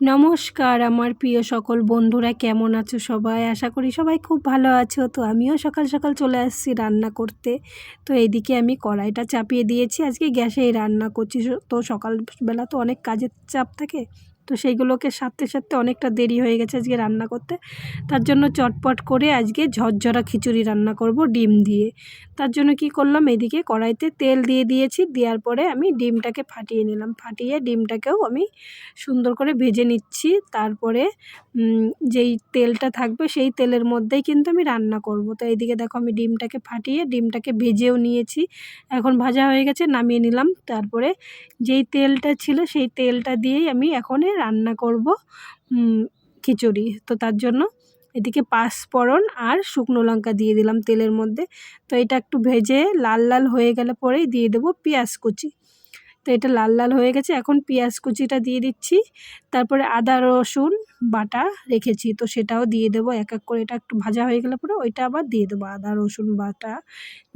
নমস্কার, আমার প্রিয় সকল বন্ধুরা কেমন আছো সবাই? আশা করি সবাই খুব ভালো আছো। তো আমিও সকাল সকাল চলে আসছি রান্না করতে। তো এইদিকে আমি কড়াইটা চাপিয়ে দিয়েছি। আজকে গ্যাসেই রান্না করছি। তো সকালবেলা তো অনেক কাজের চাপ থাকে। তো সেইগুলোকে সারতে সারতে অনেকটা দেরি হয়ে গেছে আজকে রান্না করতে। তার জন্য চটপট করে আজকে ঝরঝরা খিচুড়ি রান্না করব ডিম দিয়ে। তার জন্য কি করলাম? এদিকে কড়াইতে তেল দিয়ে দিয়েছি। দেওয়ার পরে আমি ডিমটাকে ফাটিয়ে নিলাম। ফাটিয়ে ডিমটাকেও আমি সুন্দর করে ভেজে নিচ্ছি। তারপরে যেই তেলটা থাকবে সেই তেলের মধ্যেই কিন্তু আমি রান্না করব। তো এইদিকে দেখো আমি ডিমটাকে ফাটিয়ে ডিমটাকে ভেজেও নিয়েছি। এখন ভাজা হয়ে গেছে, নামিয়ে নিলাম। তারপরে যেই তেলটা ছিল সেই তেলটা দিয়েই আমি এখন রান্না করব খিচুড়ি। তো তার জন্য এদিকে পাঁচফোড়ন আর শুকনো লঙ্কা দিয়ে দিলাম তেলের মধ্যে। তো এটা একটু ভেজে লাল লাল হয়ে গেলে পরেই দিয়ে দেবো পেঁয়াজ কুচি। তো এটা লাল লাল হয়ে গেছে, এখন পেঁয়াজ কুচিটা দিয়ে দিচ্ছি। তারপরে আদা, রসুন, বাটা রেখেছি, তো সেটাও দিয়ে দেবো। এক এক করে এটা একটু ভাজা হয়ে গেলে পরে ওইটা আবার দিয়ে দেবো। আদা, রসুন, বাটা,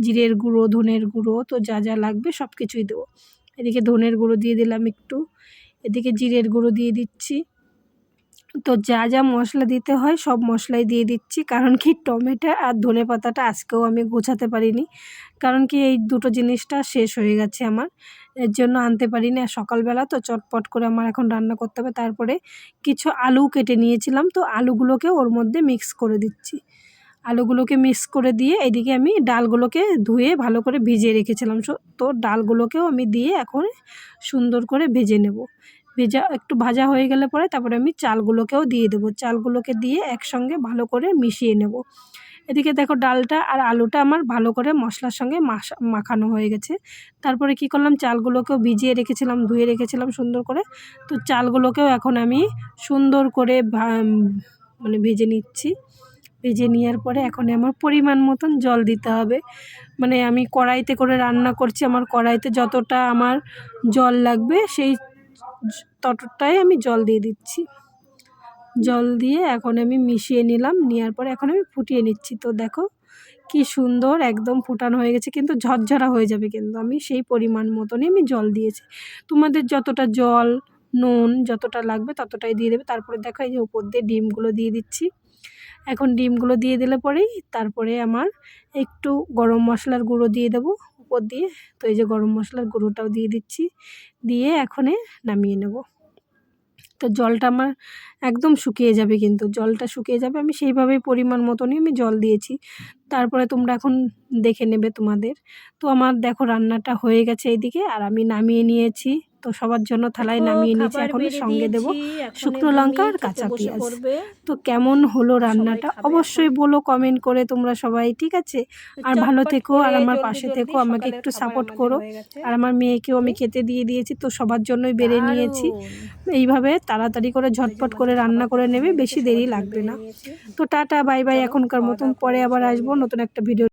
জিরের গুঁড়ো, ধনের গুঁড়ো, তো যা যা লাগবে সব কিছুই দেবো। এদিকে ধনের গুঁড়ো দিয়ে দিলাম একটু। এদিকে জিরের গুঁড়ো দিয়ে দিচ্ছি। তো যা যা মশলা দিতে হয় সব মশলাই দিয়ে দিচ্ছি, কারণ কি টমেটো আর ধনে পাতাটা আজকেও আমি গোছাতে পারিনি, কারণ কি এই দুটো জিনিসটা শেষ হয়ে গেছে আমার, এর জন্য আনতে পারিনি। আর সকালবেলা তো চটপট করে আমার এখন রান্না করতে হবে, তারপরে কিছু আলু কেটে নিয়েছিলাম, তো আলুগুলোকে ওর মধ্যে মিক্স করে দিচ্ছি। আলুগুলোকে মিক্স করে দিয়ে এদিকে আমি ডালগুলোকে ধুয়ে ভালো করে ভিজিয়ে রেখেছিলাম। তো ডালগুলোকেও আমি দিয়ে এখন সুন্দর করে ভেজে নেব। ভেজা একটু ভাজা হয়ে গেলে পরে তারপরে আমি চালগুলোকেও দিয়ে দেবো। চালগুলোকে দিয়ে একসঙ্গে ভালো করে মিশিয়ে নেব। এদিকে দেখো ডালটা আর আলুটা আমার ভালো করে মশলার সঙ্গে মাখানো হয়ে গেছে। তারপরে কি করলাম? চালগুলোকেও ভিজিয়ে রেখেছিলাম, ধুয়ে রেখেছিলাম সুন্দর করে। তো চালগুলোকেও এখন আমি সুন্দর করে মানে ভেজে নিচ্ছি। ভেজে নেওয়ার পরে এখন আমার পরিমাণ মতন জল দিতে হবে। মানে আমি কড়াইতে করে রান্না করছি, আমার কড়াইতে যতটা আমার জল লাগবে সেই ততটাই আমি জল দিয়ে দিচ্ছি। জল দিয়ে এখন আমি মিশিয়ে নিলাম, নেওয়ার পরে এখন আমি ফুটিয়ে নিচ্ছি। তো দেখো কি সুন্দর একদম ফুটানো হয়ে গেছে, কিন্তু ঝরঝরা হয়ে যাবে কিন্তু। আমি সেই পরিমাণ মতনই আমি জল দিয়েছি। তোমাদের যতটা জল, নুন যতটা লাগবে ততটাই দিয়ে দেবে। তারপরে দেখো এই যে উপর দিয়ে ডিমগুলো দিয়ে দিচ্ছি। এখন ডিমগুলো দিয়ে দিলে পরেই তারপরে আমার একটু গরম মশলার গুঁড়ো দিয়ে দেবো উপর দিয়ে। তো এই যে গরম মশলার গুঁড়োটাও দিয়ে দিচ্ছি, দিয়ে এখনে নামিয়ে নেব। তো জলটা আমার একদম শুকিয়ে যাবে কিন্তু, জলটা শুকিয়ে যাবে আমি সেইভাবেই পরিমাণ মতনই আমি জল দিয়েছি। তারপরে তোমরা এখন দেখে নেবে তোমাদের। তো আমার দেখো রান্নাটা হয়ে গেছে এইদিকে আর আমি নামিয়ে নিয়েছি। তো সবার জন্য থালায় নামিয়ে নিয়েছি এখন সঙ্গে দেব শুকনো লঙ্কা আর কাঁচা পেঁয়াজ। তো কেমন হলো রান্নাটা অবশ্যই বলো কমেন্ট করে তোমরা সবাই ঠিক আছে? আর ভালো থেকো আর আমার পাশে থেকো আমাকে একটু সাপোর্ট করো। আর আমার মেয়েকেও আমি খেতে দিয়ে দিয়েছি তো সবার জন্যই বেড়ে নিয়েছি। এইভাবে তাড়াতাড়ি করে ঝটপট করে রান্না করে নেবে বেশি দেরি লাগবে না। তো টাটা বাই বাই এখনকার মতন পরে আবার আসব নতুন একটা ভিডিও